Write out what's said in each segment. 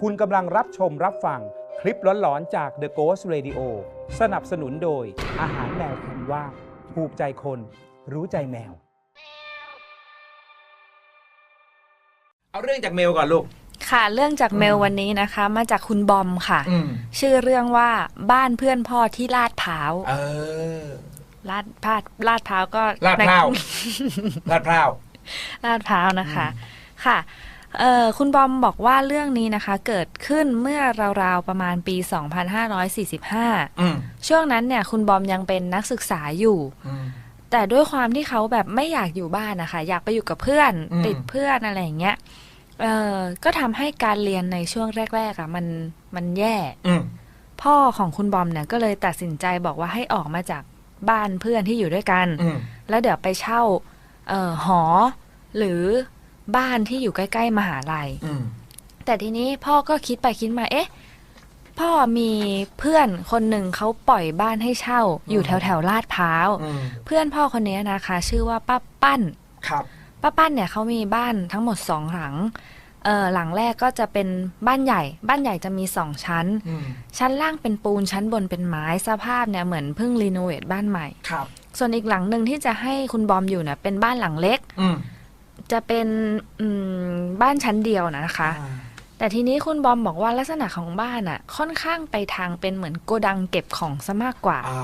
คุณกำลังรับชมรับฟังคลิปหลอนๆจาก The Ghost Radio สนับสนุนโดย อาหารแมวคุณว่าถูกใจคน รู้ใจแมว เอาเรื่องจากเมลก่อนลูก ค่ะ เรื่องจากเมลวันนี้นะคะ มาจากคุณบอมค่ะ อืมชื่อเรื่องว่าบ้านเพื่อนพ่อที่ลาดพร้าวเออ ลาดพาดลาดพร้าวก็ลาดพร้าว ลาดพร้าว ลาดพร้าวนะคะ ค่ะ เอ่อคุณบอมบอกว่าเรื่องนี้นะคะ เกิดขึ้นเมื่อราวๆประมาณปี2545อืมช่วงนั้นเนี่ย คุณบอมยังเป็นนักศึกษาอยู่ อืม แต่ด้วยความที่เขาแบบไม่อยากอยู่บ้านนะคะ อยากไปอยู่กับเพื่อนอืม ติดเพื่อนอะไรอย่างเงี้ยเออก็ทำให้การเรียนในช่วงแรกๆอะมันมันแย่ อืม พ่อของคุณบอมเนี่ยก็เลยตัดสินใจบอกว่าให้ออกมาจากบ้านเพื่อนที่อยู่ด้วยกัน อืม แล้วเดี๋ยวไปเช่าเอ่อหอ หรือ บ้านที่อยู่ใกล้ ๆ มหาลัยอืมแต่ทีนี้พ่อก็คิดไปคิดมาเอ๊ะ พ่อมีเพื่อนคนหนึ่งเขาปล่อยบ้านให้เช่า อยู่แถวแถวๆลาดพร้าวอืมเพื่อนพ่อคนนี้นะคะ ชื่อว่าป้าปั้นครับป้าปั้นเนี่ยเขามีบ้านทั้งหมดสองหลังเออหลังแรกก็จะเป็นบ้านใหญ่ บ้านใหญ่จะมีสองชั้นอืมชั้นล่างเป็นปูนชั้นบนเป็นไม้สภาพเนี่ยเหมือนเพิ่งรีโนเวทบ้านใหม่ครับ ส่วนอีกหลังหนึ่งที่จะให้คุณบอมอยู่เนี่ยเป็นบ้านหลังเล็กอืม จะเป็นอืมบ้านชั้นเดียวนะคะอ่าแต่ทีนี้คุณบอมบอกว่าลักษณะของบ้านอะ ค่อนข้างไปทางเป็นเหมือนโกดังเก็บของซะมากกว่าอ่า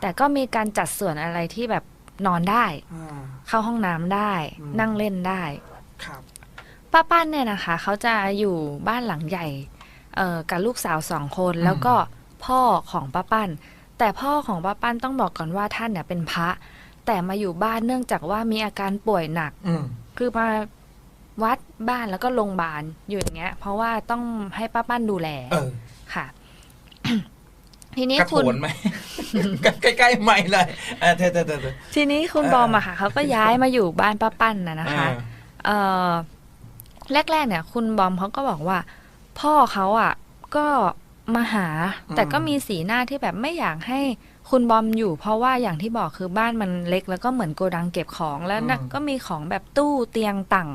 แต่ก็มีการจัดส่วนอะไรที่แบบนอนได้อ่าเข้าห้องน้ำได้อืมนั่งเล่นได้ครับป้าปั้นเนี่ยนะคะ เขาจะอยู่บ้านหลังใหญ่เอ่อกับลูกสาวสองคนแล้วก็พ่อของป้าปั้น แต่พ่อของป้าปั้นต้องบอกก่อนว่าท่านเนี่ยเป็นพระ แต่มาอยู่บ้านเนื่องจากว่ามีอาการป่วยหนักอืม คือมาวัดบ้านแล้วก็โรงพยาบาลอยู่อย่างเงี้ย เพราะว่าต้องให้ป้าปั้นดูแลเออค่ะ ทีนี้กระคุโถณนไหม ใกล้ๆไม่เลยเออเธอเธอเธอเธอทีนี้คุณเออบอมอะค่ะเขาก็ย้ายมาอยู่บ้านป้าปั้นนะนะคะ เอ่อแรกๆเนี่ย คุณบอมเขาก็บอกว่า พ่อเขาอะ ก็มาหา แต่ก็มีสีหน้าที่แบบไม่อยากให้ คุณบอมอยู่ เพราะว่าอย่างที่บอกคือบ้านมันเล็ก แล้วก็เหมือนโกดังเก็บของแล้วนะก็มีของแบบตู้เตียงต่าง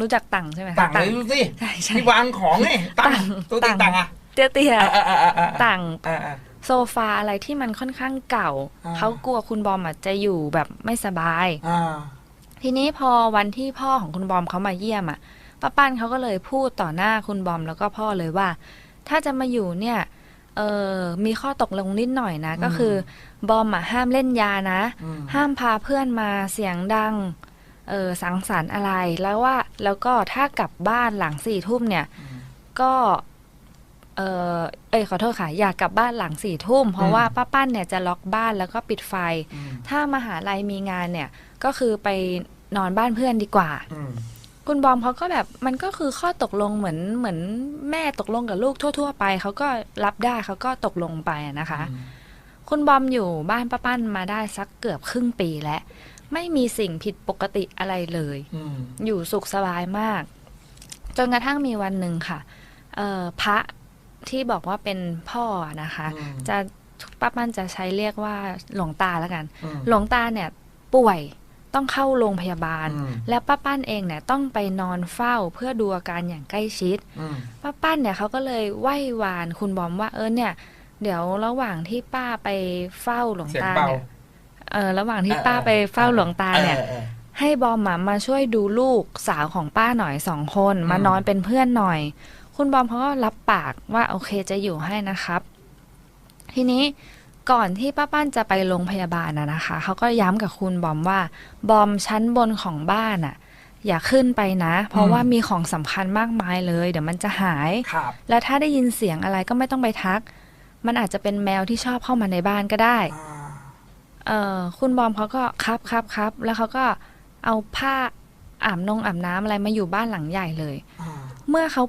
รู้จักต่างใช่ไหมคะต่างเลยดูสิใช่ใช่ ที่วางของไงต่างตัวติงต่าต่างงอะเตี้ยเตี้ยอ่าอ่าอ่าอ่าๆต่างอ่าอ่าโซฟาอะไรที่มันค่อนข้างเก่า อ่า เขากลัวคุณบอมอะจะอยู่แบบไม่สบาย อ่าทีนี้พอวันที่พ่อของคุณบอมเขามาเยี่ยมอะป้าปั้นเขาก็เลยพูดต่อหน้าคุณบอมแล้วก็พ่อเลยว่า ถ้าจะมาอยู่เนี่ย เออมีข้อตกลงนิดหน่อยนะ ก็คือบอมอะห้ามเล่นยานะ อืม ห้ามพาเพื่อนมาเสียงดังเออสังสรรค์อะไรแล้วว่าแล้วก็ถ้ากลับบ้านหลังสี่ทุ่มเนี่ย ก็เออเอยขอโทษค่ะ อยากกลับบ้านหลังสี่ทุ่ม เพราะว่าป้าปั้นเนี่ยจะล็อกบ้านแล้วก็ปิดไฟ อืมถ้ามหาลัยมีงานเนี่ย ก็คือไปนอนบ้านเพื่อนดีกว่า อืม คุณบอมเขาก็แบบมันก็คือข้อตกลงเหมือนเหมือนแม่ตกลงกับลูกทั่ว ๆ ไปเขาก็รับได้เขาก็ตกลงไปอะนะคะ คุณบอมอยู่บ้านป้าปั้นมาได้สักเกือบครึ่งปีแล้ว ไม่มีสิ่งผิดปกติอะไรเลยอืมอยู่สุขสบายมาก จนกระทั่งมีวันหนึ่งค่ะเอ่อพระที่บอกว่าเป็นพ่อนะคะอืมจะป้าปั้นจะใช้เรียกว่าหลวงตาแล้วกันอืมหลวงตาเนี่ยป่วย ต้องเข้าโรงพยาบาลอืมแล้วป้าปั้นเองเนี่ยต้องไปนอนเฝ้าเพื่อดูอาการอย่างใกล้ชิดอืมป้าปั้นเนี่ยเขาก็เลยไหว้วานคุณบอมว่าเออเนี่ย เดี๋ยวระหว่างที่ป้าไปเฝ้าหลวงเสียงตาเบาเนี่ยเออระหว่างที่เออป้าไปเฝ้าหลวงตาเนี่ยออออให้บอมอะมาช่วยดูลูกสาวของป้าหน่อยสองคนอืมมานอนเป็นเพื่อนหน่อย คุณบอมเขาก็รับปากว่าโอเคจะอยู่ให้นะครับ ทีนี้ ก่อนที่ป้าปั้นจะไปโรงพยาบาลนะนะคะ เขาก็ย้ำกับคุณบอมว่า บอมชั้นบนของบ้านอะอย่าขึ้นไปนะ เพราะว่ามีของสำคัญมากมายเลย เดี๋ยวมันจะหายครับแล้วถ้าได้ยินเสียงอะไรก็ไม่ต้องไปทัก มันอาจจะเป็นแมวที่ชอบเข้ามาในบ้านก็ได้อ่าเออคุณบอมเขาก็ครับครับครับแล้วเขาก็เอาผ้าอาบนงอาบน้ำอะไรมาอยู่บ้านหลังใหญ่เลยอ่าเมื่อเขา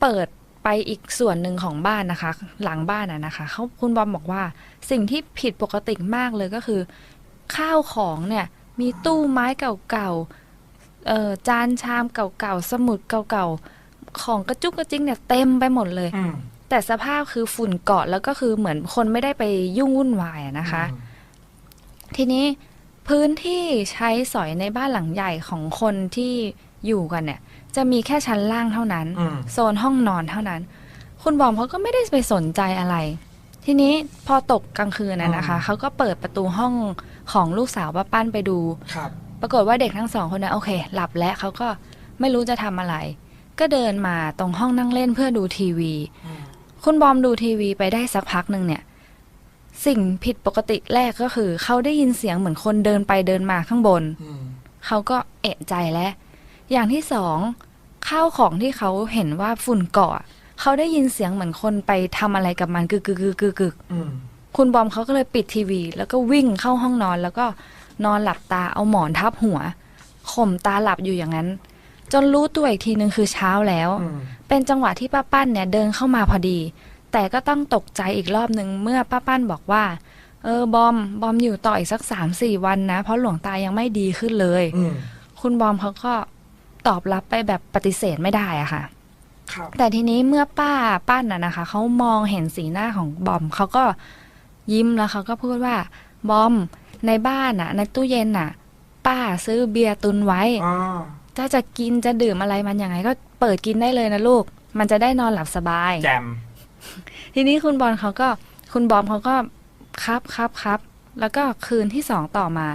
เปิด ไปอีกส่วนหนึ่งของบ้านนะคะ หลังบ้านอะนะคะเขาคุณบอมบอกว่าสิ่งที่ผิดปกติมากเลยก็คือ ข้าวของเนี่ยมีตู้ไม้เก่าๆเอ่อจานชามเก่าๆสมุดเก่าๆของกระจุกกระจิงเนี่ยเต็มไปหมดเลยอืมแต่สภาพคือฝุ่นเกาะแล้วก็คือเหมือนคนไม่ได้ไปยุ่งวุ่นวายอะนะคะ ทีนี้พื้นที่ใช้สอยในบ้านหลังใหญ่ของคนที่อยู่กันเนี่ย จะมีแค่ชั้นล่างเท่านั้น อืม โซนห้องนอนเท่านั้น คุณบอมเขาก็ไม่ได้ไปสนใจอะไร ทีนี้พอตกกลางคืนน่ะนะคะอืมเขาก็เปิดประตูห้องของลูกสาวป้าปั้นไปดู ครับ ปรากฏว่าเด็กทั้งสองคนนั้นโอเค หลับแล้วเขาก็ไม่รู้จะทำอะไร ก็เดินมาตรงห้องนั่งเล่นเพื่อดูทีวี อืม คุณบอมดูทีวีไปได้สักพักหนึ่งเนี่ย สิ่งผิดปกติแรกก็คือ เขาได้ยินเสียงเหมือนคนเดินไปเดินมาข้างบน อืม เขาก็เอะใจแล้ว อย่างที่สองข้าวของที่เขาเห็นว่าฝุ่นเกาะเขาได้ยินเสียงเหมือนคนไปทำอะไรกับมันกึกกึกกึกกึกกึกอืมคุณบอมเขาก็เลยปิดทีวี แล้วก็วิ่งเข้าห้องนอน แล้วก็นอนหลับตาเอาหมอนทับหัวข่มตาหลับอยู่อย่างนั้น จนรู้ตัวอีกทีนึงคือเช้าแล้วอืมเป็นจังหวะที่ป้าปั้นเนี่ยเดินเข้ามาพอดี แต่ก็ต้องตกใจอีกรอบหนึ่งเมื่อป้าปั้นบอกว่า เออบอมบอมอยู่ต่ออีกสักสามสี่วันนะ เพราะหลวงตายังไม่ดีขึ้นเลยอืมคุณบอมเขาก็ ตอบรับไปแบบปฏิเสธไม่ได้อะค่ะครับแต่ทีนี้เมื่อป้าปั้นน่ะนะคะเขามองเห็นสีหน้าของบอมเขาก็ยิ้มแล้วเขาก็พูดว่า บอมในบ้านน่ะ ในตู้เย็นน่ะ ป้าซื้อเบียร์ตุนไว้อ๋อถ้าจะกินจะดื่มอะไรมันยังไง ก็เปิดกินได้เลยนะลูก มันจะได้นอนหลับสบายแจมทีนี้คุณบอลเขาก็ คุณบอมเขาก็ครับครับครับแล้วก็คืนที่สองต่อมา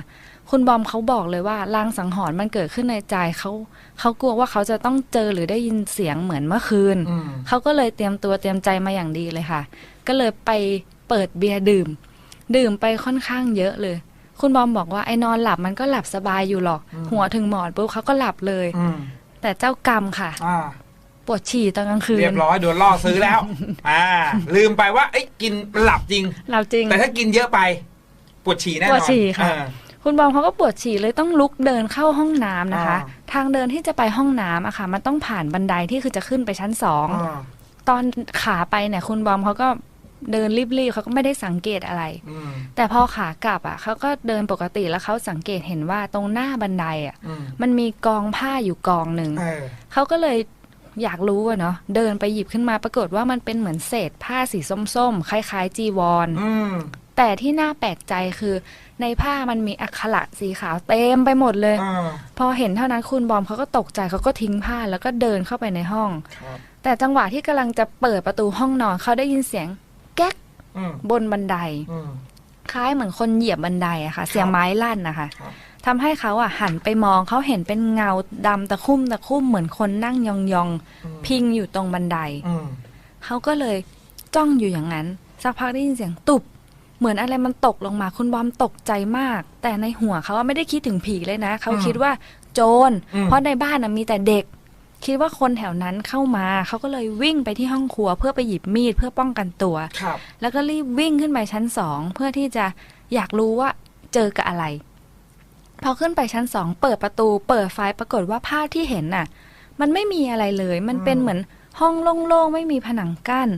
คุณบอมเขาบอกเลยว่าลางสังหรณ์มันเกิดขึ้นในใจเขาเขากลัวว่าเขาจะต้องเจอหรือได้ยินเสียงเหมือนเมื่อคืนอืมเขาก็เลยเตรียมตัวเตรียมใจมาอย่างดีเลยค่ะ ก็เลยไปเปิดเบียร์ดื่ม ดื่มไปค่อนข้างเยอะเลย คุณบอมบอกว่าไอ้นอนหลับมันก็หลับสบายอยู่หรอก หัวถึงหมอนปุ๊บเขาก็หลับเลยอืมแต่เจ้ากรรมค่ะอ่าปวดฉี่ตอนกลางคืนเรียบร้อยโดนล่อซื้อแล้ว อ่า ลืมไปว่าเอ้ยกินหลับจริง หลับจริง แต่ถ้ากินเยอะไป ปวดฉี่แน่นอนปวดฉี่ค่ะอ่า คุณบอมเขาก็ปวดฉี่เลยต้องลุกเดินเข้าห้องน้ำนะคะ อ่าทางเดินที่จะไปห้องน้ำอะค่ะ มันต้องผ่านบันไดที่คือจะขึ้นไปชั้นสอง อ่าตอนขาไปเนี่ยคุณบอมเขาก็เดินรีบๆเขาก็ไม่ได้สังเกตอะไร อืมแต่พอขากลับอะเขาก็เดินปกติแล้วเขาสังเกตเห็นว่าตรงหน้าบันไดอะอืมมันมีกองผ้าอยู่กองหนึ่งเออเขาก็เลยอยากรู้อะเนาะเดินไปหยิบขึ้นมาปรากฏว่ามันเป็นเหมือนเศษผ้าสีส้มๆคล้ายๆจีวร อืม แต่ที่น่าแปลกใจคือในผ้ามันมีอักขระสีขาวเต็มไปหมดเลยอ่าพอเห็นเท่านั้นคุณบอมเขาก็ตกใจเขาก็ทิ้งผ้าแล้วก็เดินเข้าไปในห้องครับแต่จังหวะที่กำลังจะเปิดประตูห้องนอนเขาได้ยินเสียงแก๊กอืมบนบันไดอืมคล้ายเหมือนคนเหยียบบันไดอะค่ะ เสียงไม้ลั่นนะคะครับทำให้เขาอะหันไปมองเขาเห็นเป็นเงาดำตะคุ่มตะคุ่มเหมือนคนนั่งยองอืมๆพิงอยู่ตรงบันไดอืมเขาก็เลยจ้องอยู่อย่างนั้น สักพักได้ยินเสียงตุบ เหมือนอะไรมันตกลงมาคุณบอมตกใจมาก แต่ในหัวเขาอะไม่ได้คิดถึงผีเลยนะ เขาคิดว่าโจรอืมเพราะในบ้านน่ะมีแต่เด็ก คิดว่าคนแถวนั้นเข้ามา เขาก็เลยวิ่งไปที่ห้องครัว เพื่อไปหยิบมีดเพื่อป้องกันตัวครับแล้วก็รีบวิ่งขึ้นไปชั้นสองเพื่อที่จะอยากรู้ว่าเจอกับอะไร พอขึ้นไปชั้นสองเปิดประตู เปิดไฟปรากฏว่าภาพที่เห็นน่ะ มันไม่มีอะไรเลย มันเป็นเหมือนห้องโล่งๆไม่มีผนังกั้น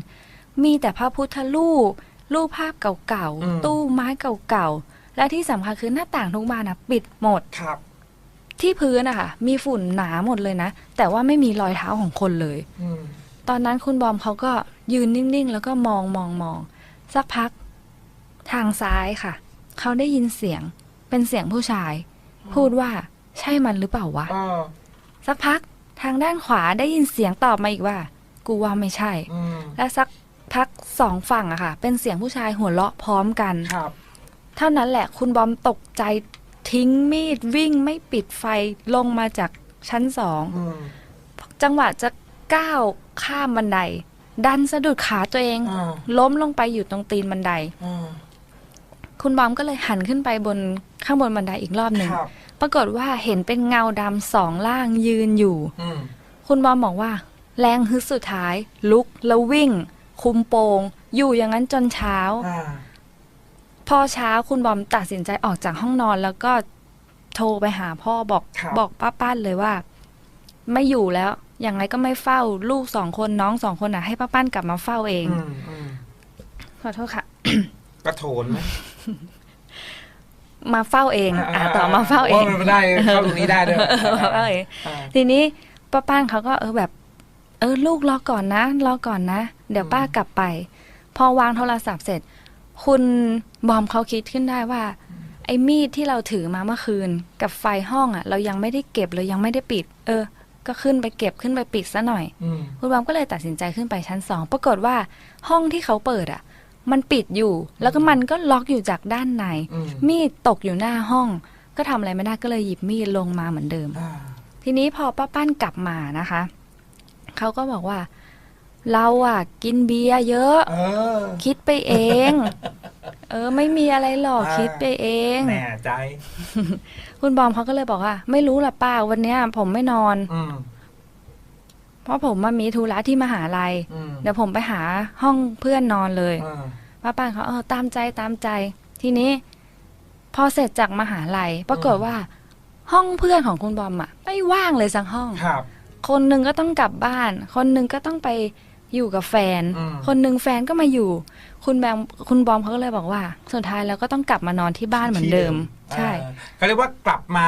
มีแต่พระพุทธรูป รูปภาพเก่าอืม ๆ ตู้ไม้เก่าๆ และที่สำคัญคือหน้าต่างทุกบานนะปิดหมด ครับ ที่พื้นนะคะมีฝุ่นหนาหมดเลยนะ แต่ว่าไม่มีรอยเท้าของคนเลย อืม ตอนนั้นคุณบอมเขาก็ยืนนิ่งๆ แล้วก็มองมองมองสักพัก ทางซ้ายค่ะ เขาได้ยินเสียงเป็นเสียงผู้ชาย พูดว่าใช่มันหรือเปล่าวะอ่าสักพักทางด้านขวาได้ยินเสียงตอบมาอีกว่า กูว่าไม่ใช่ อืม และสัก พักสองฝั่งอะค่ะ เป็นเสียงผู้ชายหัวเราะพร้อมกัน ครับเท่านั้นแหละคุณบอมตกใจทิ้งมีดวิ่งไม่ปิดไฟลงมาจากชั้นสอง อืมจังหวะจะก้าวข้ามบันได ดันสะดุดขาตัวเอง อ่าล้มลงไปอยู่ตรงตีนบันได อ่าคุณบอมก็เลยหันขึ้นไปบนข้างบนบันไดอีกรอบหนึ่ง ครับ ปรากฏว่าเห็นเป็นเงาดำสองล่างยืนอยู่ อืม คุณบอมบอกว่า แรงฮึดสุดท้าย ลุกแล้ววิ่ง คุมโปง อยู่อย่างนั้นจนเช้าอ่าพอเช้าคุณบอมตัดสินใจออกจากห้องนอนแล้วก็โทรไปหาพ่อบอกครับบอกป้าป้านเลยว่า ไม่อยู่แล้วยังไงก็ไม่เฝ้า ลูกสองคนน้องสองคนอะ ให้ป้าป้านกลับมาเฝ้าเองอืมอืมขอโทษค่ะกระโถนไหมมาเฝ้าเอง อ่าต่อมาเฝ้าเองโมันได้เข้าตรงนี้ได้ด้วยมาเฝ้าเองอ่าทีนี้ป้าป้านเขาก็เออแบบ เออลูกรอก่อนนะรอก่อนนะ เดี๋ยวป้ากลับไป พอวางโทรศัพท์เสร็จ คุณบอมเขาคิดขึ้นได้ว่า ไอ้มีดที่เราถือมาเมื่อคืน กับไฟห้องอะ เรายังไม่ได้เก็บเลยยังไม่ได้ปิด เออ ก็ขึ้นไปเก็บขึ้นไปปิดซะหน่อยอืมคุณบอมก็เลยตัดสินใจขึ้นไปชั้นสองปรากฏว่าห้องที่เขาเปิดอะ มันปิดอยู่ แล้วก็มันก็ล็อกอยู่จากด้านในอืมมีดตกอยู่หน้าห้อง ก็ทำอะไรไม่ได้ก็เลยหยิบมีดลงมาเหมือนเดิมอ่าทีนี้พอป้าปั้นกลับมานะคะ เขาก็บอกว่า เราอะ กินเบียร์เยอะ เออคิดไปเอง เออ ไม่มีอะไรหรอกอ่าคิดไปเองแน่ใจ คุณบอมเขาก็เลยบอกว่า ไม่รู้ล่ะป้าวันเนี้ย ผมไม่นอน อืมเพราะผมมามีธุระที่มหาลัย อืมเดี๋ยวผมไปหาห้องเพื่อนนอนเลยอ่าป้าป้านเขาเออตามใจตามใจ ทีนี้ พอเสร็จจากมหาลัยปรากฏว่า ห้องเพื่อนของคุณบอมอะไม่ว่างเลยสักห้อง ครับ คนหนึ่งก็ต้องกลับบ้าน คนหนึ่งก็ต้องไปอยู่กับแฟนอืมคนหนึ่งแฟนก็มาอยู่ คุณแบมคุณบอมเขาก็เลยบอกว่า สุดท้ายแล้วก็ต้องกลับมานอนที่บ้านเหมือนเดิม ใช่อ่าเขาเรียกว่ากลับมา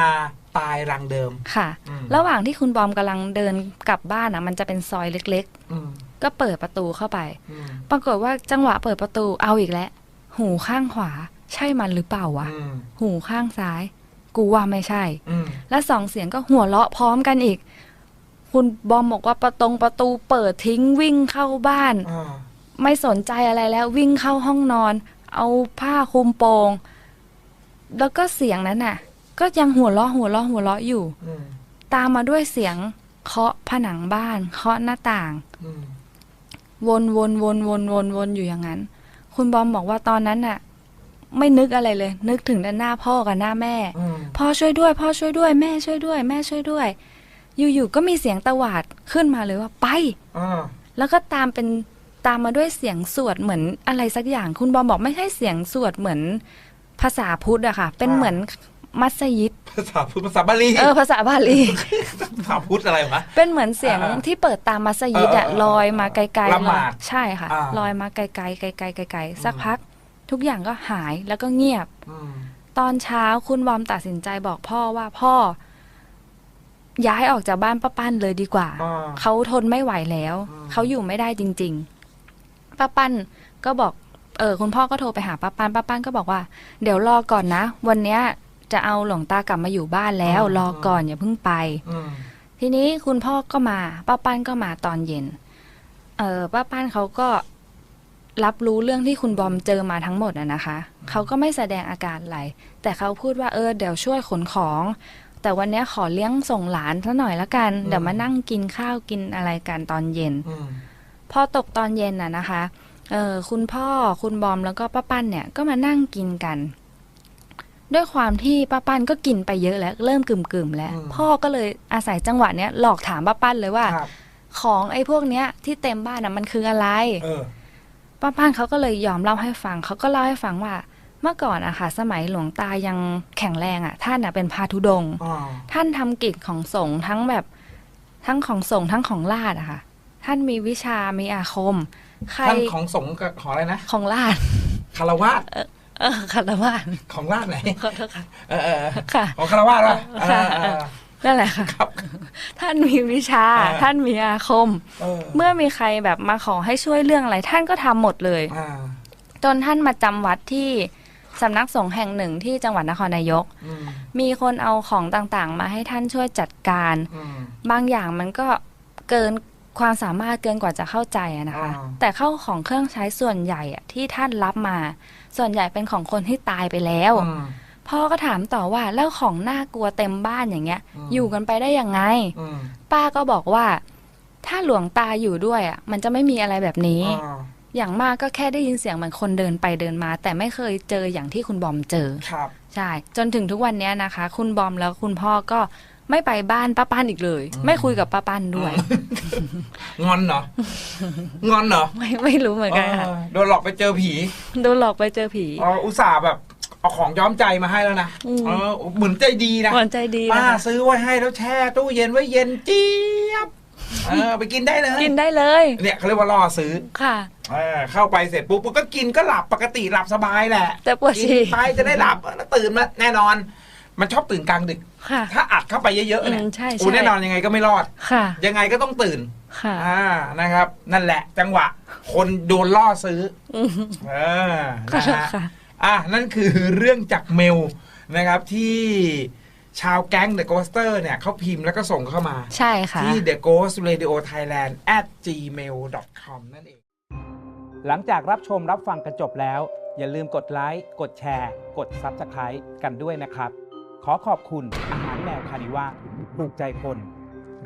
ตายรังเดิมค่ะอืมระหว่างที่คุณบอมกำลังเดินกลับบ้านอะ มันจะเป็นซอยเล็กอืมๆก็เปิดประตูเข้าไปอืมปรากฏว่าจังหวะเปิดประตูเอาอีกแล้วหูข้างขวา ใช่มันหรือเปล่าวะอืมหูข้างซ้าย กูว่าไม่ใช่อืมและสองเสียงก็หัวเราะพร้อมกันอีก คุณบอมบอกว่าประตงประตูเปิดทิ้งวิ่งเข้าบ้าน อ่าไม่สนใจอะไรแล้ววิ่งเข้าห้องนอน เอาผ้าคลุมโปง แล้วก็เสียงนั้นน่ะ ก็ยังหัวเราะหัวเราะหัวเราะอยู่ อืมตามมาด้วยเสียงเคาะผนังบ้าน เคาะหน้าต่าง อืมวนวนวนวนวนวนอยู่อย่างนั้น คุณบอมบอกว่าตอนนั้นน่ะ ไม่นึกอะไรเลย นึกถึงแต่หน้าพ่อกับหน้าแม่ อืมพ่อช่วยด้วย พ่อช่วยด้วย แม่ช่วยด้วย แม่ช่วยด้วย อยู่ๆก็มีเสียงตวาดขึ้นมาเลยว่าไปอ่าแล้วก็ตามเป็นตามมาด้วยเสียงสวดเหมือนอะไรสักอย่าง คุณบอมบอกไม่ใช่เสียงสวดเหมือนภาษาพุทธอะค่ะ เป็นเหมือนมัสยิดภาษาพุทธภาษาบาลีเออภาษาบาลีภาษาพุทธอะไรวะเป็นเหมือนเสียงอ่าที่เปิดตามมัสยิดอะเออเออลอยมาไกลๆละหมาดลอยใช่ค่ะอ่าลอยมาไกลๆไกลๆไกลๆไกลๆสักอืมพัก ทุกอย่างก็หายแล้วก็เงียบอืมตอนเช้าคุณบอมตัดสินใจบอกพ่อว่าพ่อ ย้ายออกจากบ้านป้าปั้นเลยดีกว่า อ่า เขาทนไม่ไหวแล้วอืมเขาอยู่ไม่ได้จริง ๆ ป้าปั้นก็บอก เออคุณพ่อก็โทรไปหาป้าปั้นป้าปั้นก็บอกว่า เดี๋ยวรอก่อนนะ วันเนี้ยจะเอาหลวงตากลับมาอยู่บ้านแล้ว รอก่อนอย่าเพิ่งไป อืมทีนี้คุณพ่อก็มาป้าปั้นก็มาตอนเย็น เออป้าปั้นเขาก็รับรู้เรื่องที่คุณบอมเจอมาทั้งหมดอะนะคะ เขาก็ไม่แสดงอาการอะไร แต่เขาพูดว่าเออเดี๋ยวช่วยขนของ แต่วันเนี้ยขอเลี้ยงส่งหลานซะหน่อยละกัน เดี๋ยวมานั่งกินข้าวกินอะไรกันตอนเย็นอืมพอตกตอนเย็นน่ะนะคะเออคุณพ่อคุณบอมแล้วก็ป้าปั้นเนี่ยก็มานั่งกินกัน ด้วยความที่ป้าปั้นก็กินไปเยอะแล้ว เริ่มกึ่มๆแล้ว พ่อก็เลยอาศัยจังหวะเนี้ยหลอกถามป้าปั้นเลยว่าครับของไอ้พวกเนี้ยที่เต็มบ้านน่ะมันคืออะไรเออป้าปั้นเขาก็เลยยอมเล่าให้ฟังเขาก็เล่าให้ฟังว่า เมื่อก่อนอะค่ะสมัยหลวงตายังแข็งแรงอะท่านอะเป็นพาธุดงค์อ่าท่านทำกิจของสงฆ์ทั้งแบบทั้งของสงฆ์ทั้งของราชอะค่ะ ท่านมีวิชามีอาคมใครท่านของสงฆ์กับของอะไรนะของราชคารวาสเออคารวะของราชไหนขอโทษค่ะเออเออเออค่ะของคารวาสป่ะค่ะเออเออนั่นแหละค่ะครับท่านมีวิชาอ่าท่านมีอาคมเออเมื่อมีใครแบบมาขอให้ช่วยเรื่องอะไร ท่านก็ทำหมดเลยอ่าจนท่านมาจำวัดที่ สำนักสงฆ์แห่งหนึ่งที่จังหวัดนครนายกอืมมีคนเอาของต่างๆ มาให้ท่านช่วยจัดการอืมบางอย่างมันก็เกินความสามารถเกินกว่าจะเข้าใจอะนะคะอ่าแต่เข้าของเครื่องใช้ส่วนใหญ่อะที่ท่านรับมา ส่วนใหญ่เป็นของคนที่ตายไปแล้วอืมพ่อก็ถามต่อว่าแล้วของน่ากลัวเต็มบ้านอย่างเงี้ยอืมอยู่กันไปได้ยังไงอืมป้าก็บอกว่า ถ้าหลวงตาอยู่ด้วยอะ มันจะไม่มีอะไรแบบนี้ อ่าอย่างมากก็แค่ได้ยินเสียงเหมือนคนเดินไปเดินมา แต่ไม่เคยเจออย่างที่คุณบอมเจอ ครับ ใช่ จนถึงทุกวันเนี้ยนะคะ คุณบอมแล้วคุณพ่อก็ไม่ไปบ้านป้าปั้นอีกเลย ไม่คุยกับป้าปั้นด้วย งอนเหรอ งอนเหรอไม่ไม่รู้เหมือนกันค่ะเออโดนหลอกไปเจอผีโดนหลอกไปเจอผี อ๋ออุตส่าห์แบบเอาของย้อมใจมาให้แล้วนะอืม เออเหมือนใจดีนะหวานใจดีป้านะคะซื้อไว้ให้แล้วแช่ตู้เย็นไว้เย็นเจี๊ยบ เออไปกินได้เลยกินได้เลย เนี่ยเขาเรียกว่าล่อซื้อค่ะเออเข้าไปเสร็จปุ๊บก็กินก็หลับปกติหลับสบายแหละแต่ปวดกินฉี่ไปจะได้หลับแล้วตื่นมาแน่นอน มันชอบตื่นกลางดึกค่ะถ้าอัดเข้าไปเยอะๆเนี่ยอืมใช่ใช่โอ้แน่นอนยังไงก็ไม่รอดค่ะ ยังไงก็ต้องตื่นค่ะอ่านะครับ นั่นแหละ จังหวะ คนโดนล่อซื้ออืมเออค่ะนะฮะค่ะอะนั่นคือเรื่องจากเมลนะครับที่ ชาวแก๊ง The Ghoster เนี่ยเขาพิมพ์แล้วก็ส่งเข้ามา ใช่ค่ะ ที่ The Ghost Radio Thailand at gmail com นั่นเอง หลังจากรับชมรับฟังกันจบแล้ว อย่าลืมกดไลค์ กดแชร์ กด Subscribe กันด้วยนะครับ ขอขอบคุณอาหารแมวคานิว่าถูกใจคน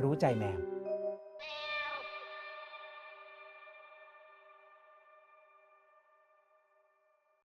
รู้ใจแมว